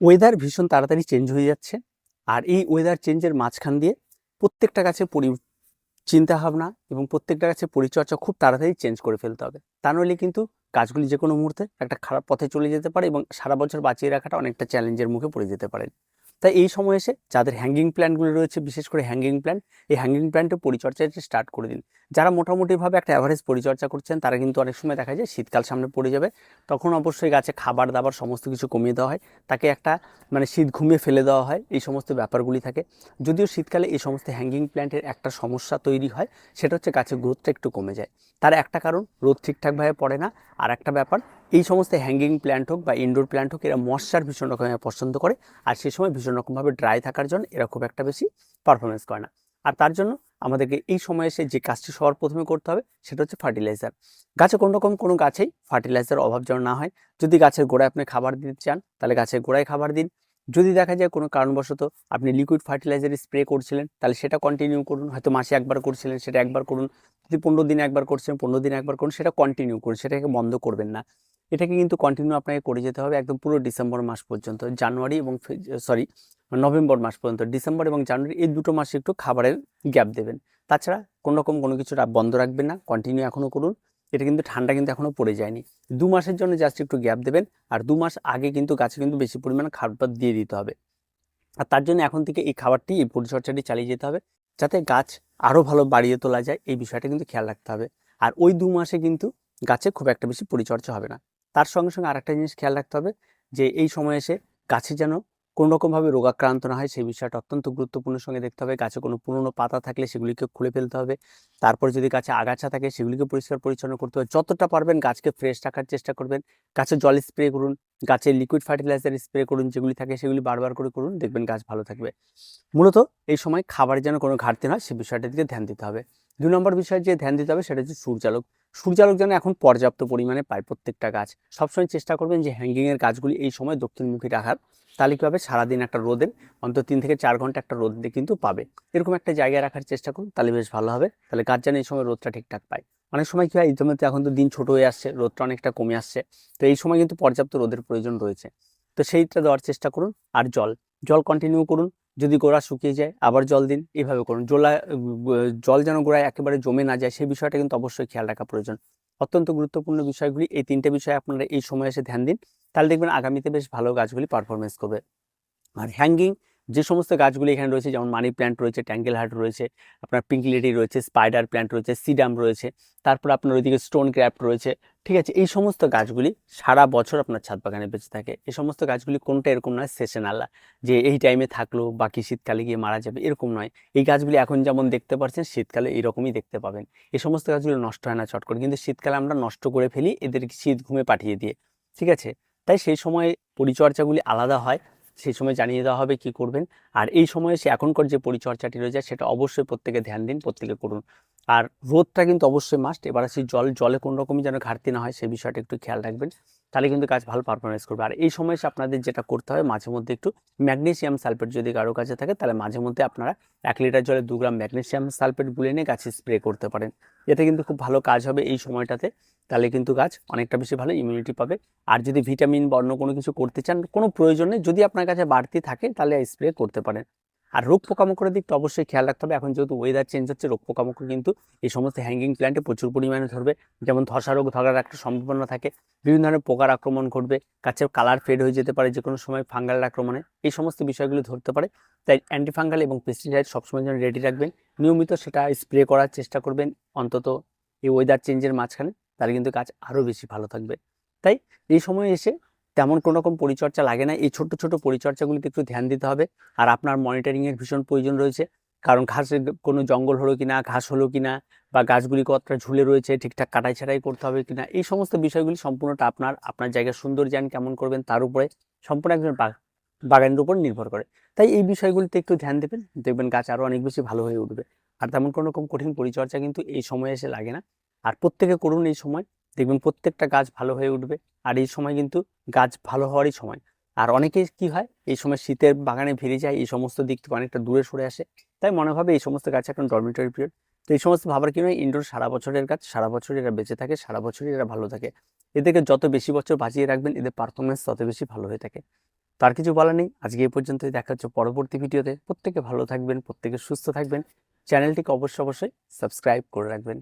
Weather ভীষণ তাড়াতাড়ি change হয়ে যাচ্ছে। আর এই ওয়েদার চেঞ্জের মাঝখান দিয়ে প্রত্যেকটা গাছের পরি চিন্তাভাবনা এবং প্রত্যেকটা গাছের পরিচর্যা খুব তাড়াতাড়ি চেঞ্জ করে ফেলতে হবে। তা নইলে কিন্তু গাছগুলি যে কোনো মুহূর্তে একটা খারাপ পথে চলে যেতে পারে এবং সারা বছর বাঁচিয়ে রাখাটা অনেকটা চ্যালেঞ্জের মুখে পড়ে যেতে পারে। তাই এই সময় এসে যাদের হ্যাঙ্গিং প্ল্যান্টগুলো রয়েছে, বিশেষ করে হ্যাঙ্গিং প্ল্যান্ট এই হ্যাঙ্গিং প্ল্যান্টের পরিচর্যাটা স্টার্ট করে দিন। যারা মোটামুটিভাবে একটা অ্যাভারেজ পরিচর্যা করছেন, তারা কিন্তু অনেক সময় দেখা যায় শীতকাল সামনে পড়ে যাবে। তখন অবশ্যই গাছে খাবার দাবার সমস্ত কিছু কমিয়ে দেওয়া হয়। তাকে একটা মানে শীত ঘুমিয়ে ফেলে দেওয়া হয়, এই সমস্ত ব্যাপারগুলি থাকে। যদিও শীতকালে এই সমস্ত হ্যাঙ্গিং প্ল্যান্টের একটা সমস্যা তৈরি হয়, সেটা হচ্ছে গাছের গ্রোথটা একটু কমে যায়। তার একটা কারণ, রোদ ঠিকঠাকভাবে পড়ে না। আর একটা ব্যাপার এই সমস্ত হ্যাঙ্গিং প্ল্যান্ট হোক বা ইনডোর প্ল্যান্ট হোক, এরা মশার ভীষণ রকমের পছন্দ করে। আর সেই সময় ভীষণ রকমভাবে ড্রাই থাকার জন্য এরা খুব একটা বেশি পারফরমেন্স করে না। আর তার জন্য আমাদেরকে এই সময়ে এসে যে কাজটি সবার প্রথমে করতে হবে, সেটা হচ্ছে ফার্টিলাইজার গাছে কোনো রকম কোনো গাছেই ফার্টিলাইজার অভাব যেন না হয়। যদি গাছের গোড়ায় আপনি খাবার দিতে চান, তাহলে গাছের গোড়ায় খাবার দিন। যদি দেখা যায় কোনো কারণবশত আপনি লিকুইড ফার্টিলাইজার স্প্রে করছিলেন, তাহলে সেটা কন্টিনিউ করুন। হয়তো মাসে একবার করছিলেন, সেটা একবার করুন। যদি পনেরো দিনে একবার করছেন, পনেরো দিনে একবার করুন, সেটা কন্টিনিউ করুন। সেটাকে বন্ধ করবেন না। এটাকে কিন্তু কন্টিনিউ আপনাকে করে যেতে হবে একদম পুরো ডিসেম্বর মাস পর্যন্ত জানুয়ারি এবং সরি নভেম্বর মাস পর্যন্ত। ডিসেম্বর এবং জানুয়ারি এই দুটো মাসে একটু খাবারের গ্যাপ দেবেন। তাছাড়া কোনো রকম কোনো কিছু বন্ধ রাখবেন না কন্টিনিউ এখনও করুন। এটা কিন্তু ঠান্ডা কিন্তু এখনও পড়ে যায়নি। দু মাসের জন্য জাস্ট একটু গ্যাপ দেবেন, আর দু মাস আগে কিন্তু গাছে কিন্তু বেশি পরিমাণে খাবার দিয়ে দিতে হবে। আর তার জন্য এখন থেকে এই খাবারটি, এই পরিচর্যাটি চালিয়ে যেতে হবে, যাতে গাছ আরও ভালো বাড়িয়ে তোলা যায়, এই বিষয়টা কিন্তু খেয়াল রাখতে হবে। আর ওই দু মাসে কিন্তু গাছে খুব একটা বেশি পরিচর্যা হবে না। তার সঙ্গে সঙ্গে আরেকটা জিনিস খেয়াল রাখতে হবে যে এই সময় এসে গাছে যেন কোনো রকমভাবে রোগাক্রান্ত না হয়, সেই বিষয়টা অত্যন্ত গুরুত্বপূর্ণ সঙ্গে দেখতে হবে। গাছে কোনো পুরনো পাতা থাকলে সেগুলিকে খুলে ফেলতে হবে। তারপর যদি গাছে আগাছা থাকে সেগুলিকে পরিষ্কার পরিচ্ছন্ন করতে হবে। যতটা পারবেন গাছকে ফ্রেশ রাখার চেষ্টা করবেন। গাছে জল স্প্রে করুন, গাছে লিকুইড ফার্টিলাইজার স্প্রে করুন, যেগুলি থাকে সেগুলি বারবার করে করুন, দেখবেন গাছ ভালো থাকবে। মূলত এই সময় খাবারের যেন কোনো ঘাটতি না হয় সেই বিষয়টার দিকে ধ্যান দিতে হবে। দুই নম্বর বিষয়ে যে ধ্যান দিতে হবে সেটা হচ্ছে সূর্যালোক। সূর্যালোক যেন এখন পর্যাপ্ত পরিমাণে পায় প্রত্যেকটা গাছ। সবসময় চেষ্টা করবেন যে হ্যাঙ্গিংয়ের গাছগুলি এই সময় দক্ষিণমুখী রাখার। তাহলে কী হবে? সারাদিন একটা রোদের অন্তত তিন থেকে চার ঘণ্টা একটা রোদ কিন্তু পাবে। এরকম একটা জায়গায় রাখার চেষ্টা করুন, তাহলে বেশ ভালো হবে। তাহলে গাছ যেন এই সময় রোদটা ঠিকঠাক পায়। অনেক সময় কী হয়? ইতিমধ্যে এখন তো দিন ছোট হয়ে আসছে, রোদটা অনেকটা কমে আসছে। তো এই সময় কিন্তু পর্যাপ্ত রোদের প্রয়োজন রয়েছে। তো সেইটা দেওয়ার চেষ্টা করুন। আর জল। জল কন্টিনিউ করুন। যদি গোড়া শুকিয়ে যায়, আবার জল দিন, এভাবে করুন। জোলা, জল যেন গোড়ায় একেবারে জমে না যায় সেই বিষয়টা কিন্তু অবশ্যই খেয়াল রাখা প্রয়োজন। অত্যন্ত গুরুত্বপূর্ণ বিষয়গুলি, এই তিনটে বিষয়ে আপনারা এই সময় এসে ধ্যান দিন। তাহলে দেখবেন আগামীতে বেশ ভালো গাছগুলি পারফরমেন্স করবে। আর হ্যাঙ্গিং যে সমস্ত গাছগুলি এখানে রয়েছে, যেমন মানি প্ল্যান্ট রয়েছে ট্যাঙ্গেল হার্ট রয়েছে, আপনার পিঙ্ক লেডি রয়েছে, স্পাইডার প্ল্যান্ট রয়েছে, সিডাম রয়েছে, তারপর আপনার ওইদিকে স্টোন ক্র্যাফট রয়েছে, ঠিক আছে? এই সমস্ত গাছগুলি সারা বছর আপনার ছাদ বাগানে বেঁচে থাকে। এই সমস্ত গাছগুলি কোনটা এরকম নয় সেশন সেশনাল, যে এই টাইমে থাকল বাকি শীতকালে গিয়ে মারা যাবে, এরকম নয়। এই গাছগুলি এখন যেমন দেখতে পাচ্ছেন শীতকালে এইরকমই দেখতে পাবেন। এই সমস্ত গাছগুলো নষ্ট হয় না চট করে কিন্তু শীতকালে আমরা নষ্ট করে ফেলি, এদেরকে শীত ঘুমে পাঠিয়ে দিয়ে, ঠিক আছে? তাই সেই সময় পরিচর্যাগুলি আলাদা হয়। সেই সময় জানিয়ে দেওয়া হবে কি করবেন। আর এই সময়ে সে এখনকার যে পরিচর্যাটি রয়েছে, সেটা অবশ্যই প্রত্যেকে ধ্যান দিন, প্রত্যেকে করুন। আর রোদটা কিন্তু অবশ্যই মাস্ট এবার আসি জল, জলে কোনো রকমই যেন ঘাটতি না হয় সেই বিষয়টা একটু খেয়াল রাখবেন। তাহলে কিন্তু গাছ ভালো পারফরমেন্স করবে। আর এই সময় আপনাদের যেটা করতে হবে, মাঝে মধ্যে একটু ম্যাগনেশিয়াম সালফেট যদি কারও কাছে থাকে, তাহলে মাঝে মধ্যে আপনারা এক লিটার জলে দু গ্রাম ম্যাগনেশিয়াম সালফেট গুলে নিয়ে গাছে স্প্রে করতে পারেন। এতে কিন্তু খুব ভালো কাজ হবে এই সময়টাতে। তাহলে কিন্তু গাছ অনেকটা বেশি ভালো ইমিউনিটি পাবে। আর যদি ভিটামিন বা অন্য কোনো কিছু করতে চান, কোনো প্রয়োজন নেই, যদি আপনার কাছে বাড়তি থাকে, তাহলে স্প্রে করতে পারেন। আর রোগ পোকামাকড়ের দিকটা অবশ্যই খেয়াল রাখতে হবে। এখন যেহেতু ওয়েদার চেঞ্জ হচ্ছে, রোগ পোকামাকড় কিন্তু এই সমস্ত হ্যাঙ্গিং প্ল্যান্টে প্রচুর পরিমাণে ধরবে। যেমন ধসা রোগ ধরার একটা সম্ভাবনা থাকে। বিভিন্ন ধরনের পোকার আক্রমণ ঘটবে। গাছের কালার ফেড হয়ে যেতে পারে যে কোনো সময় ফাঙ্গাল আক্রমণে। এই সমস্ত বিষয়গুলো ধরতে পারে। তাই অ্যান্টিফাঙ্গাল এবং পেস্টিসাইড সবসময় যেন রেডি রাখবেন। নিয়মিত সেটা স্প্রে করার চেষ্টা করবেন। অন্তত এই ওয়েদার চেঞ্জের মাঝখানে। তাহলে কিন্তু গাছ আরও বেশি ভালো থাকবে। তাই এই সময় এসে তেমন কোনো রকম পরিচর্যা লাগে না। এই ছোট্ট ছোট পরিচর্যাগুলিতে একটু ধ্যান দিতে হবে। আর আপনার মনিটরিংয়ের ভীষণ প্রয়োজন রয়েছে। কারণ ঘাসের কোনো জঙ্গল হলো কিনা, ঘাস হলো কিনা, বা গাছগুলি কতটা ঝুলে রয়েছে, ঠিকঠাক কাটাই ছাড়াই করতে হবে কিনা, এই সমস্ত বিষয়গুলি সম্পূর্ণটা আপনার আপনার জায়গার সৌন্দর্যায়ন কেমন করবেন তার উপরে সম্পূর্ণ একজন বাগ- বাগানের উপর নির্ভর করে। তাই এই বিষয়গুলিতে একটু ধ্যান দেবেন। দেখবেন গাছ আরও অনেক বেশি ভালো হয়ে উঠবে। আর তেমন কোনো রকম কঠিন পরিচর্যা কিন্তু এই সময়ে এসে লাগে না। আর প্রত্যেকে করুন এই সময়। দেখবেন প্রত্যেকটা গাছ ভালো হয়ে উঠবে আর এই সময় কিন্তু গাছ ভালো হওয়ারই সময়। আর অনেকে কি হয়, এই সময় শীতের বাগানে ভিড়ে যায়, এই সমস্ত দিক থেকে অনেকটা দূরে সরে আসে। তাই মনে হবে এই সমস্ত গাছ এখন ডরমিটরি পিরিয়ড তো এই সমস্ত ভাবার কি নয় ইনডোর সারা বছরের গাছ, সারা বছর এরা বেঁচে থাকে, সারা বছরই এরা ভালো থাকে। এদেরকে যত বেশি বছর বাঁচিয়ে রাখবেন, এদের পারফরমেন্স তত বেশি ভালো হয়ে থাকে। তো আর কিছু বলার নেই, আজকে এই পর্যন্তই, দেখা হচ্ছে পরবর্তী ভিডিওতে। প্রত্যেকে ভালো থাকবেন, প্রত্যেকে সুস্থ থাকবেন। চ্যানেলটিকে অবশ্যই অবশ্যই সাবস্ক্রাইব করে রাখবেন।